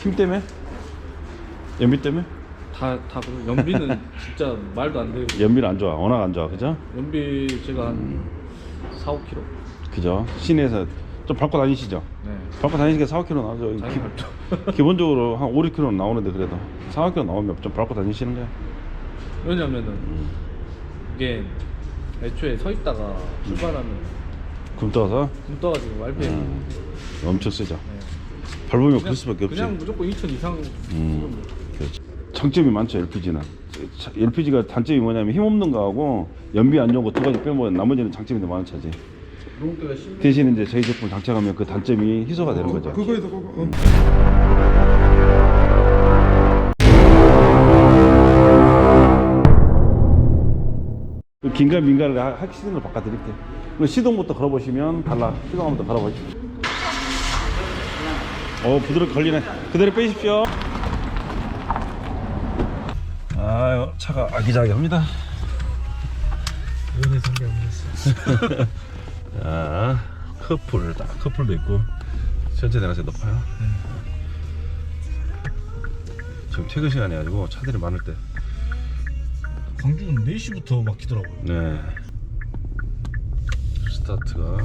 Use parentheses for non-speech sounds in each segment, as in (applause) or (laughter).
힘 때문에? 연비 때문에? 다, 다 그래. 연비는 (laughs) 진짜 말도 안 되고. 연비는 안 좋아. 워낙 안 좋아. 그죠? 연비 제가 한 4, 5kg. 그죠? 시내에서 좀 밟고 다니시죠? 네. 밟고 다니니까 4, 5km 나오죠. 잘 기. (laughs) 기본적으로 한 5, 6km 나오는데 그래도 4, 5km 나오면 좀 밟고 다니시는 거야. 왜냐면은 이게 애초에 서 있다가 출발하면 굶 떠서 굶 떠가지고 RPM 음, 엄청 세죠. 네. 밟으면 그냥, 그럴 수밖에 없지. 그냥 무조건 2000 이상 음, 그렇지. 장점이 많죠 LPG는. LPG가 단점이 뭐냐면 힘없는 거하고 연비 안 좋은 거 두 가지 빼면 나머지는 장점이 더 많은 차지. 롱대가 10 대신 이제 저희 제품 장착하면 그 단점이 희소가 되는 거죠. 그거에서 그거 어. 그 긴가 민가를 하- 하기 시등을 바꿔드릴게요. 시동부터 걸어보시면 달라. 시동 한번 더 걸어보시죠. 어 부드럽게 걸리네. 그대로 빼십시오. 아유 차가 아기자기합니다. 연애 상대하면서 자 커플 딱 커플도 있고 전체 내가세 높아요. 지금 퇴근 시간이 가지고 차들이 많을 때. 광주는 4시부터 막히더라고요 네. 스타트가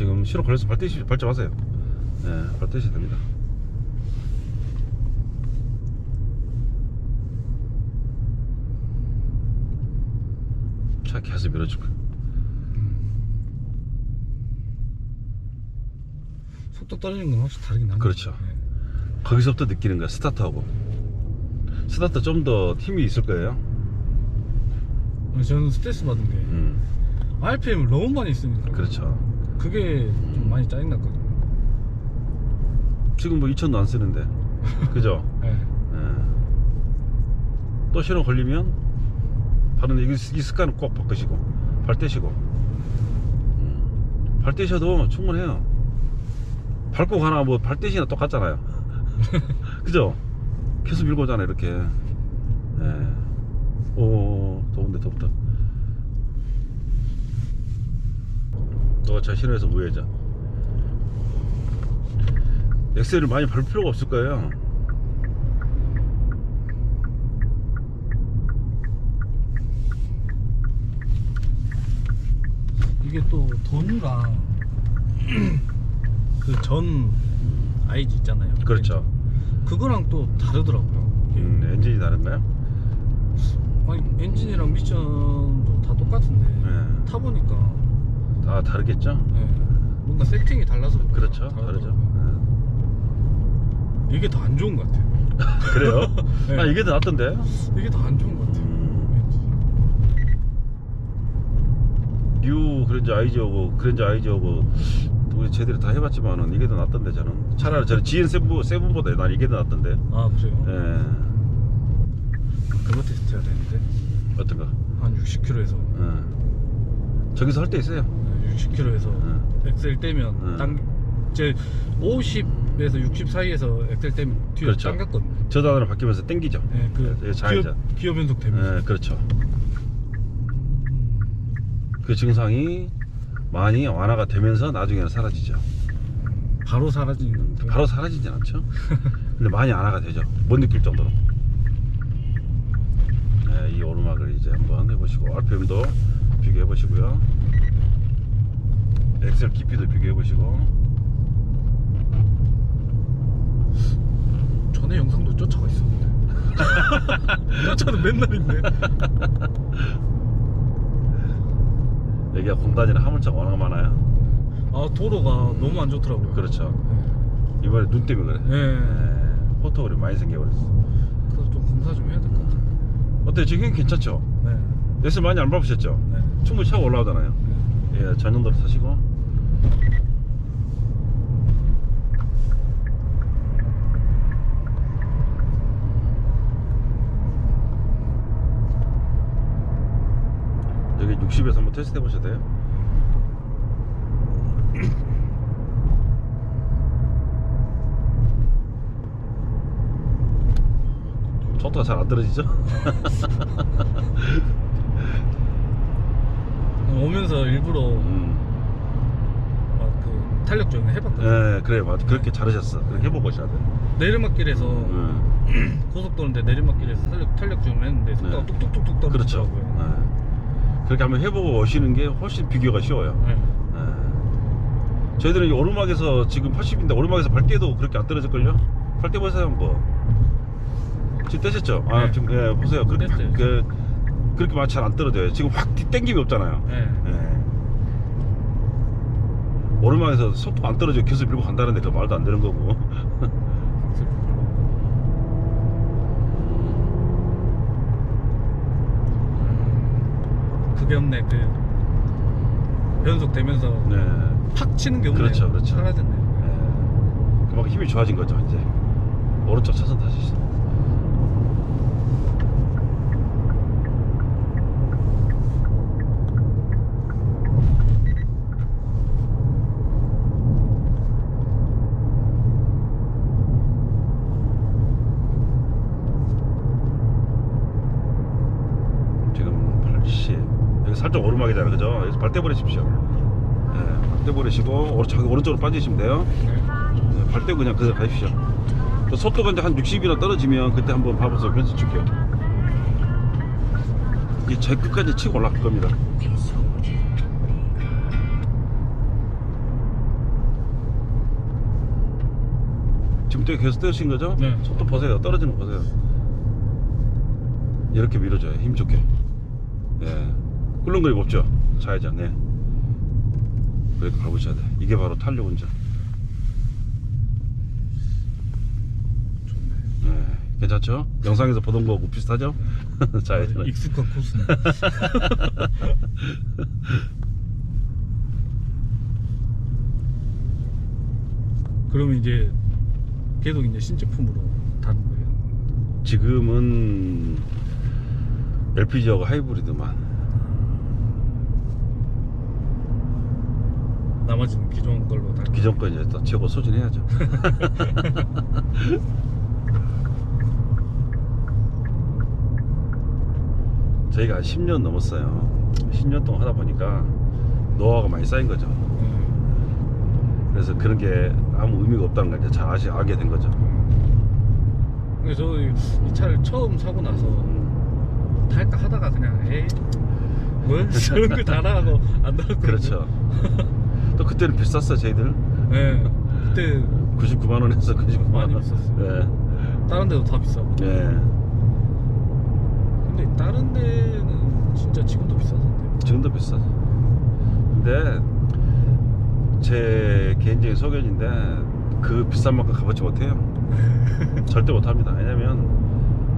지금 신호 걸려서 발대시 발자 마세요. 네, 발대시 됩니다. 차 계속 밀어줄 거야. 속도 떨어지는 건 확실히 다르긴 합니다 그렇죠. 거기서부터 느끼는 거야 스타트하고. 스타트 좀 더 힘이 있을 거예요. 네. 저는 스트레스 받은 게 음, RPM을 너무 많이 쓰니까 그렇죠. 그게 좀 많이 짜증났거든요 지금 뭐 2천도 안 쓰는데, (laughs) 그죠? 네. 예. 또 신호 걸리면 바로 이, 이 습관은 꼭 바꾸시고 발 떼시고 음. 발 떼셔도 충분해요 밟고 가나 뭐 발 떼시나 똑같잖아요 (laughs) 그죠? 계속 밀고 오잖아 이렇게 예. 오 더운데 덥다 너가 저 신호에서 우회자 엑셀을 많이 밟을 필요가 없을 거예요 이게 또 돈이랑 (clears throat) 그 전 IG 있잖아요 그렇죠 그거랑 또 다르더라고요. 음, 엔진이 다른가요? 아니 엔진이랑 미션도 다 똑같은데 네. 타보니까 다 다르겠죠? 네, 뭔가 세팅이 달라서 그렇죠. 다르죠 이게 더 안 좋은 것 같아요 네. (laughs) 그래요? 네. 아 이게 더 낫던데? 이게 더 안 좋은 것 같아요 음. 뉴 그랜저 아이즈 오브 그랜저 아이즈 오브 우리 제대로 다 해봤지만은 이게 더 낫던데 저는 차라리 저는 GN 세븐, 세븐보다 난 이게 더 낫던데 아 그래요? 예 그거 테스트 해야 되는데 어떤 거? 한 60km에서 예. 저기서 할 때 있어요 60km에서 네. 엑셀 떼면 네. 당제 50에서 60 사이에서 엑셀 떼면 뒤에 그렇죠. 당겼거든요. 저 단으로 바뀌면서 땡기죠 네, 그 예. 기어, 기어 변속 되면서 예, 그렇죠 그 증상이 많이 완화가 되면서 나중에는 사라지죠 바로 사라지는 건데. 바로 사라지진 않죠. (laughs) 근데 많이 완화가 되죠. 못 느낄 정도로. 네, 이 오르막을 이제 한번 해보시고 RPM도 비교해 보시고요. 엑셀 깊이도 비교해 보시고. 전에 영상도 쫓아가 있었는데. (laughs) 쫓아도 맨날 있네. 여기가 공단이나 화물차가 워낙 많아요. 아 도로가 너무 안 좋더라고요. 그렇죠. 네. 이번에 눈 때문에 그래. 네. 네, 포토홀이 많이 생겨버렸어. 그래서 좀 공사 좀 해야 될 것 같아요. 어때요? 지금 괜찮죠? 네. 엑셀 많이 안 밟으셨죠? 네. 충분히 차가 올라오잖아요. 예, 전용도로 타시고. 여기 60에서 한번 테스트 해보셔도 돼요. (coughs) 속도가 잘 안 떨어지죠? (laughs) 오면서 일부러 음. 막그 탄력 조절 해봤거든요. 예, 그래 맞아. 그렇게 잘하셨어. 그렇게 해보고 오셔야 돼. 내리막길에서 예. (coughs) 고속도로인데 내리막길에서 탄력 탄력 조절을 했는데 속도가 네. 뚝뚝뚝뚝 그렇죠. 떨어지더라고요. 예. 그렇게 한번 해보고 오시는 게 훨씬 비교가 쉬워요. 네. 예. 저희들은 이 오르막에서 지금 80인데 오르막에서 발 때도 그렇게 안 떨어질걸요? 발때 보세요 한번. 지금 떼셨죠? 아 네. 지금 예, 보세요. 그렇게 뗐어요. 그, 그렇게 많이 잘 안 떨어져요. 지금 확 땡김이 없잖아요. 네. 예. 오르막에서 속도 안 떨어지고 계속 밀고 간다는데 그 말도 안 되는 거고. (laughs) 악셀 밟고. 음, 그게 없네. 그 변속 되면서 네. 팍 치는 게 없네요. 그렇죠, 그렇죠. 사라졌네요. 예. 그만큼 힘이 좋아진 거죠 이제. 오른쪽 차선 다시. 지금 80 여기 오르막이잖아요. 그죠? 여기서 발 떼버리십시오. 예, 발 떼버리시고 오른, 저기 오른쪽으로 빠지시면 돼요. 네. 네, 발 떼고 그냥 그대로 가십시오. 그 속도가 이제 한 60이나 떨어지면 그때 한번 봐보세요. 변수 줄게요. 이제 끝까지 치고 올라갈 겁니다. 지금 되게 계속 떼신 거죠? 네. 속도 보세요. 떨어지는 거 보세요. 이렇게 밀어줘요. 힘 좋게. 예 꿀렁거리고 없죠 좌회전 네 브레이크 밟으셔야 돼 이게 바로 탄력 운전 좋네. 네, 괜찮죠? 영상에서 보던 거하고 비슷하죠? (laughs) 좌회전 익숙한 코스네. (laughs) 그러면 이제 계속 이제 신제품으로 다는 거예요. 지금은 LPG하고 하이브리드만 나머지는 기존 걸로 다. 기존 거 이제 또 최고 소진해야죠. (laughs) 저희가 한 10년 넘었어요. 10년 동안 하다 보니까 노하우가 많이 쌓인 거죠. 네. 그래서 그런 게 아무 의미가 없다는 걸 이제 잘 아시, 알게 된 거죠. 근데 저이 차를 처음 사고 나서 탈까 하다가 그냥 에이? 뭐? 저런 걸 달아하고 안 달았거든요. 그렇죠 (laughs) 또 그때는 비쌌어요 저희들 네. 그때 99만 원에서 99만 원. 많이 비쌌어요. 네. 다른 데도 다 비싸고. 네. 근데 다른 데는 진짜 지금도 비싸던데요. 지금도 비싸죠. 근데 제 개인적인 소견인데 그 비싼 만큼 값어치 못해요. (laughs) 절대 못합니다. 왜냐면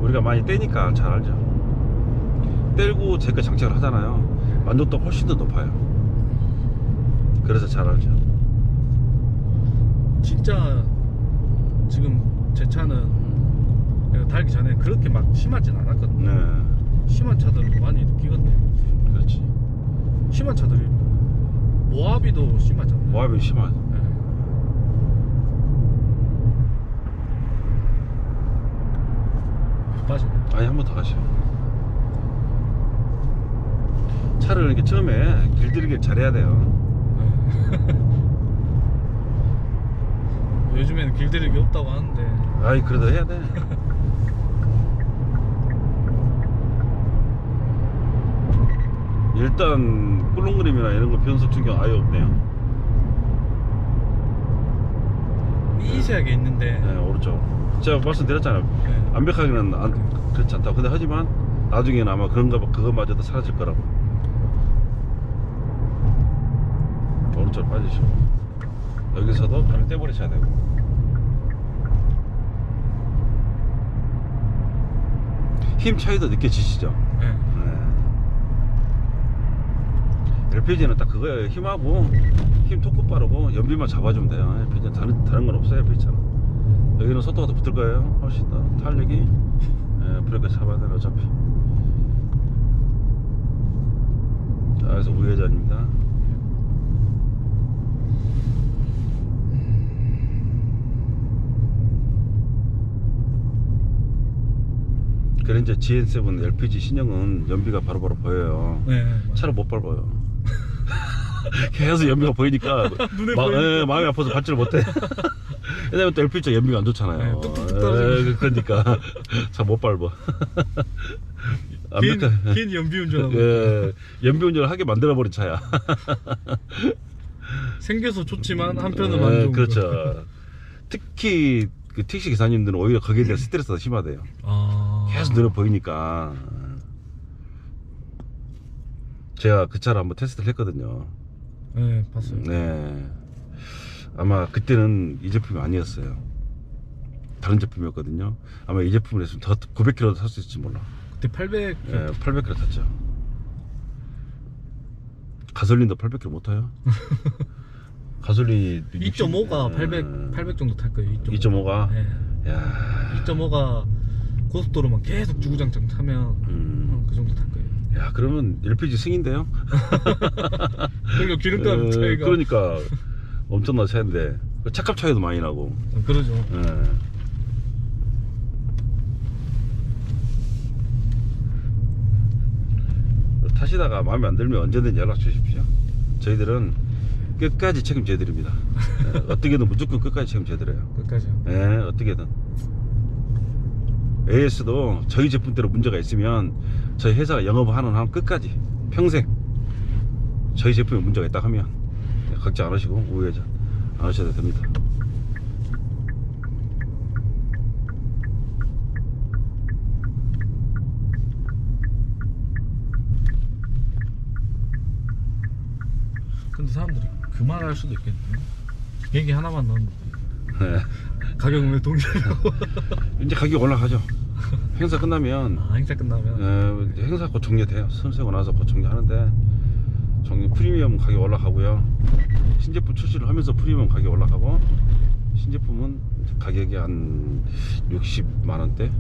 우리가 많이 떼니까 잘 알죠. 떼고 제거 장착을 하잖아요. 만족도 가 훨씬 더 높아요. 그래서 잘 알죠. 진짜 지금 제 차는 내가 달기 전에 그렇게 막 심하진 않았거든요. 네. 심한 차들은 많이 느끼거든요. 그렇지. 심한 차들이 모하비도 심하잖아요. 모압이 심하죠. 네. 빠지네. 아니 한 번 더 가시죠. 차를 이렇게 처음에 길들이기를 잘해야 돼요. (laughs) 요즘에는 길들이기 없다고 하는데 아이 그래도 해야 돼. (laughs) 일단 꿀렁거림이나 이런 거 변속 충격 아예 없네요. 미세하게 있는데 네, 오른쪽. 제가 말씀드렸잖아요. 네. 완벽하게는 안, 그렇지 않다고. 근데 하지만 나중에는 아마 그런가 봐. 그것마저도 사라질 거라고. 오른쪽 빠지시고. 여기서도 발을 떼버리셔야 되고. 힘 차이도 느껴지시죠? 네. 네. LPG는 딱 그거예요. 힘하고 힘 토크 빠르고 연비만 잡아주면 돼요. LPG는 다른 다른 건 없어요. LPG는 여기는 속도가 더 붙을 거예요. 훨씬 더 탄력이 예, 브레이크 잡아야 돼요. 어차피. 자, 여기서 우회전입니다. 그랜저 GN7 LPG 신형은 연비가 바로바로 보여요. 네. 차를 못 밟아요. (laughs) 계속 연비가 보이니까 (laughs) 눈에 마, 보이니까. 예, 마음이 아파서 받지를 못해. (laughs) 왜냐면 또 LPG 연비가 안 좋잖아요. 네, 뚝뚝뚝 떨어지고. 예, 그러니까 잘못 밟아. 괜히, 완벽한- 연비 운전하고 예, 연비 운전을 하게 만들어 버린 차야. 생겨서 좋지만 한편은 예, 안 좋은 거. 그렇죠. 특히 그 택시 기사님들은 오히려 거기에 대한 스트레스가 심하대요. 아 계속 눈에 보이니까. 제가 그 차를 한번 테스트를 했거든요. 네 봤어요 네. 아마 그때는 이 제품이 아니었어요. 다른 제품이었거든요. 아마 이 제품을 했으면 더 900km도 탈 수 있을지 몰라. 그때 800 예, 800km 탔죠. 가솔린도 800km 못 타요? (laughs) 가솔린이 2.5가 800 800 정도 탈 거예요 2.5. 2.5가? 네. 야, 2.5가 고속도로만 계속 주구장창 타면 음. 어, 그 정도 탈 거예요. 야, 그러면 LPG 승인데요? (laughs) 그러니까 기름값 어, 차이가 그러니까 엄청난 차인데 그 차값 차이도 많이 나고. 어, 그러죠. 예. 타시다가 마음에 안 들면 언제든 연락 주십시오. 저희들은 끝까지 책임져 드립니다. 예, (laughs) 어떻게든 무조건 끝까지 책임져 드려요. 끝까지요. 예, 어떻게든. AS도 저희 제품대로 문제가 있으면 저희 회사가 영업하는 한 끝까지 평생 저희 제품에 문제가 있다 하면 걱정 안 하시고 우회전 안 하셔도 됩니다. 근데 사람들이 그말할 수도 있겠네요. 얘기 하나만 넣었는데 네. 가격은 왜 동일하냐고. (laughs) 이제 가격 올라가죠. 행사 끝나면 아 행사 끝나면 어, 이제 행사 곧 종료돼요. 선세고 나서 곧 종료하는데 종료 프리미엄 가격 올라가고요. 신제품 출시를 하면서 프리미엄 가격 올라가고 신제품은 가격이 한 60만 원대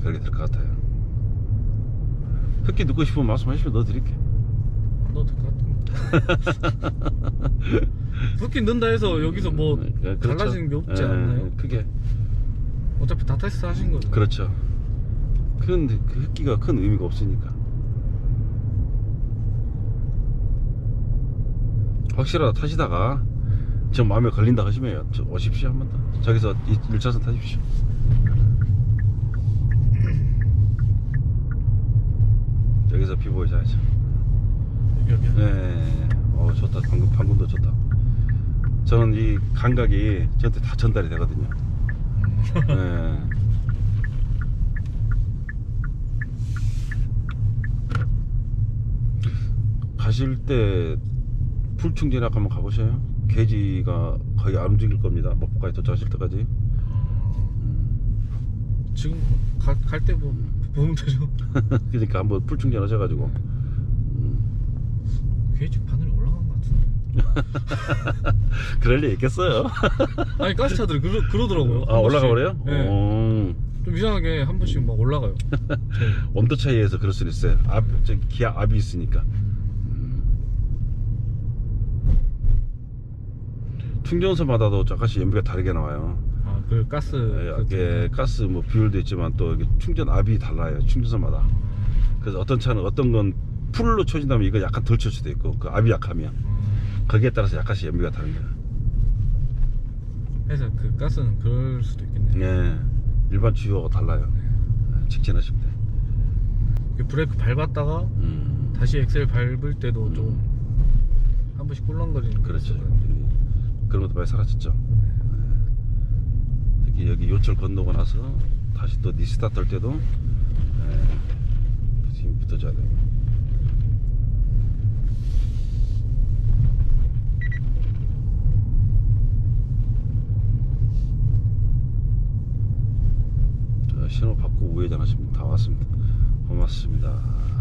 그렇게 될 것 같아요. 흑기 넣고 싶으면 말씀하시면 넣어드릴게. 안 넣어도 될것 같은 (laughs) 데. 흑긴 넣는다 해서 여기서 뭐 예, 그렇죠. 달라지는 게 없지 예, 않나요? 크게 어차피 다 테스트 하신 거죠. 그렇죠. 큰그 흑기가 큰 의미가 없으니까. 확실하다 타시다가 저 마음에 걸린다 하시면 저 오십시오 한 번 더. 저기서 1차선 타십시오. 여기서 비 보이자야죠. 여기요. 네. 어 좋다. 방금 방금도 좋다. 저는 이 감각이 저한테 다 전달이 되거든요. 네. (laughs) 가실 때 풀충전약 한번 가보셔요. 게지가 거의 안 움직일 겁니다. 목포까지 도착하실 때까지. 지금 갈때뭐 보면 되죠. (laughs) 그러니까 한번 풀충전 하셔가지고. 음, 게이지 바늘이 올라간 것 같은데. (laughs) 그럴 리 있겠어요. (laughs) 아니 가스차들이 그러, 그러더라고요. 아한 올라가. 버려요? 네. 어, 좀 이상하게 한 번씩 막 올라가요. (laughs) 온도 차이에서 그럴 수 있어요. 압, 저 기아 압이 있으니까. 충전소마다도 조금씩 연비가 다르게 나와요. 아, 그 가스. 그- 이게 가스 뭐 비율도 있지만 또 이게 충전 압이 달라요. 충전소마다. 그래서 어떤 차는 어떤 건 풀로 쳐진다면 이거 약간 덜 칠 수도 있고 그 압이 약하면 음, 거기에 따라서 약간씩 연비가 다릅니다. 해서 그 가스는 그럴 수도 있겠네요. 예, 일반 주유하고 달라요. 예, 직진하시면 돼. 그 브레이크 밟았다가 음, 다시 엑셀 밟을 때도 좀한 번씩 꿀렁거리는 게 그렇죠. 있었거든요. 그런 것도 많이 사라졌죠. 예. 특히 여기 요철 건너고 나서 다시 또 니스타트 할 때도 예, 힘 붙어줘야 돼요. 자, 신호 받고 우회전 하시면 다 왔습니다. 고맙습니다.